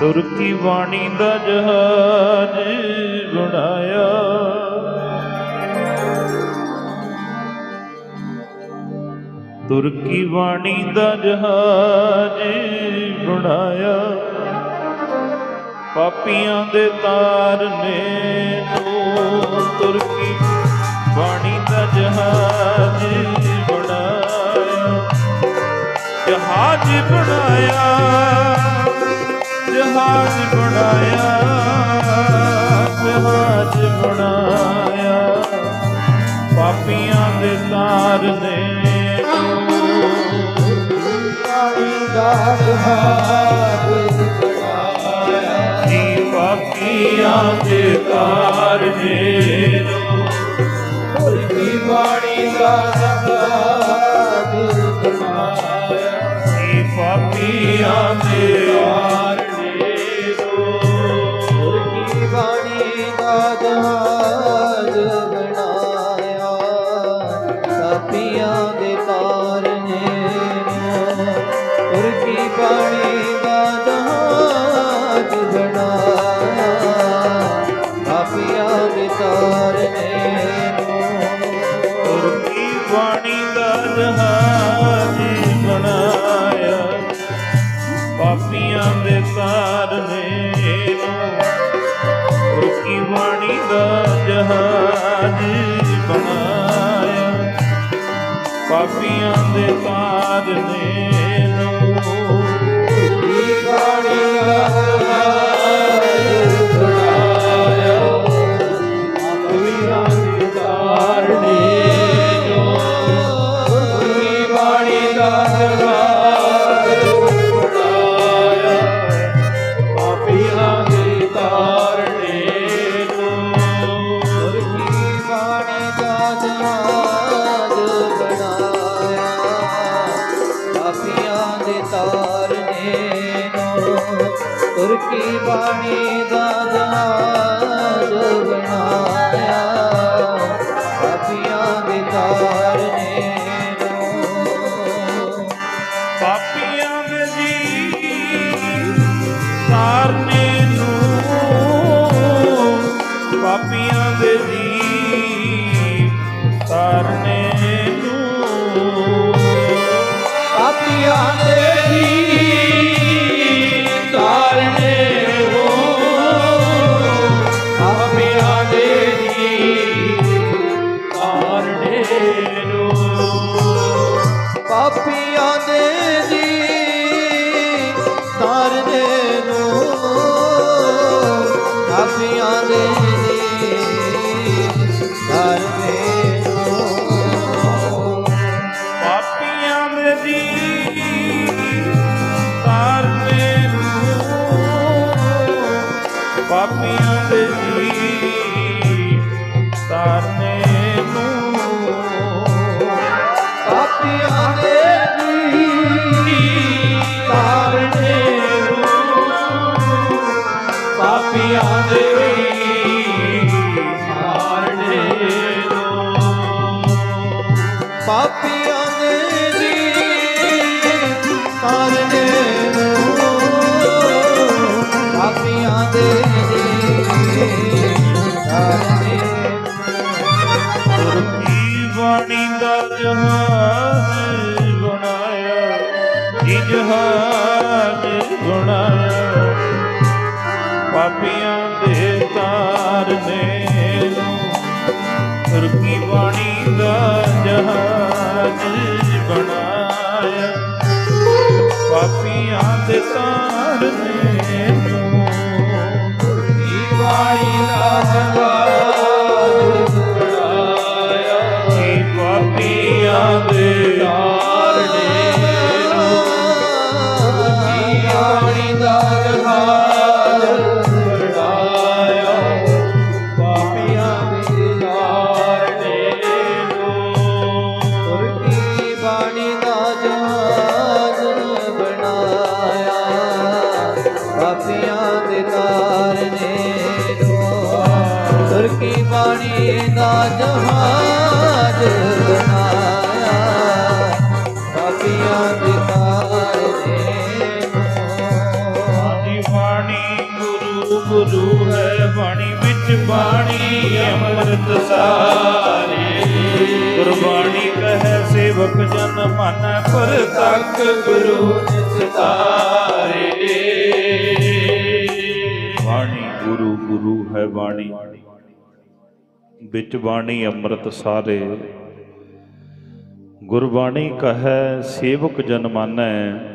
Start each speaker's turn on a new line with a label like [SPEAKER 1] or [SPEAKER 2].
[SPEAKER 1] ਤੁਰ ਕੀ ਬਾਣੀ ਦਾ ਜਹਾਜ ਬਣਾਇਆ। ਤੁਰ ਕੀ ਬਾਣੀ ਦਾ ਜਹਾਜ ਬਣਾਇਆ। ਪਾਪੀਆਂ ਦੇ ਤਾਰਨੇ ਨੂੰ ਤੁਰ ਕੀ ਬਾਣੀ ਦਾ ਜਹਾਜ ਬਣਾਇਆ। ਜਹਾਜ ਬਣਾਇਆ। ਪਾਪੀਆਂ ਦੇ
[SPEAKER 2] ਦਾ ਮੁਰਗੀ ਬਾਣੀ ਦਾ ਜਹਾਜ਼ ਬਣਾਇਆ?
[SPEAKER 1] ਜੀ ਪਾਪੀਆਂ ਦੇ ਪਾਪੀਆਂ ਦੇ ਤਾਰਨੇ ਤੁਰ ਕੀ ਬਾਣੀ ਦਾ ਜਹਾਜ ਬਣਾਇਆ। ਪਾਪੀਆਂ ਦੇ ਤਾਰਨੇ
[SPEAKER 2] ਤੁਰਕੀ ਬਾਣੀ ਦਾ ਜਹਾਜ਼ ਬਣਾਇਆ? ਪਾਪੀਆਂ ਦੇ ਤਾਰਨੇ
[SPEAKER 1] ਪਾਪੀਆਂ ਦੇ ਜੀ ਤਾਰਨੇ ਨੂੰ ਪਾਪੀਆਂ
[SPEAKER 2] ਪਾਪੀਆਂ ਦੇ ਜੀ ਤਾਰਨੇ ਨੂੰ। ਪਾਪੀਆਂ ਦੇ ਜੀ ਤਾਰਨੇ ਨੂੰ। ਪਾਪੀਆਂ ਦੇ ਜੀ ਤਾਰਨੇ ਨੂੰ।
[SPEAKER 1] ਪਾਪੀਆਂ ਦੇ ਪਾਪੀਆਂ ਜੀ ਜਹਾਜ਼ ਬਣਾਇਆ। ਪਾਪੀਆਂ ਦੇ ਤਾਰਨੇ ਨੂੰ ਤੁਰ ਬਾਣੀ ਦਾ ਜਹਾਜ਼ ਬਣਾਇਆ। ਪਾਪੀਆਂ ਦੇ ਤਾਰਨੇ
[SPEAKER 2] ਦਾ ਜਹਾਜ਼ ਬਣਾਇਆ। ਪਾਪੀਆਂ ਦੇ ਤਾਰਨੇ
[SPEAKER 1] ਬਾਣੀ ਗੁਰੂ ਗੁਰੂ ਹੈ ਬਾਣੀ ਵਿੱਚ ਬਾਣੀ, ਅੰਮ੍ਰਿਤ ਸਾਰੇ। ਗੁਰਬਾਣੀ ਕਹੈ ਸੇਵਕ ਜਨ ਮਨ ਪਰ ਤੱਕ ਗੁਰੂ ਨਿਸਤਾਰੇ ਬਾਣੀ ਗੁਰੂ ਗੁਰੂ ਹੈ ਬਾਣੀ। ਵਿੱਚ ਬਾਣੀ ਅੰਮ੍ਰਿਤ ਸਾਰੇ। ਗੁਰਬਾਣੀ ਕਹੈ ਸੇਵਕ ਜਨ ਮਾਨੈ।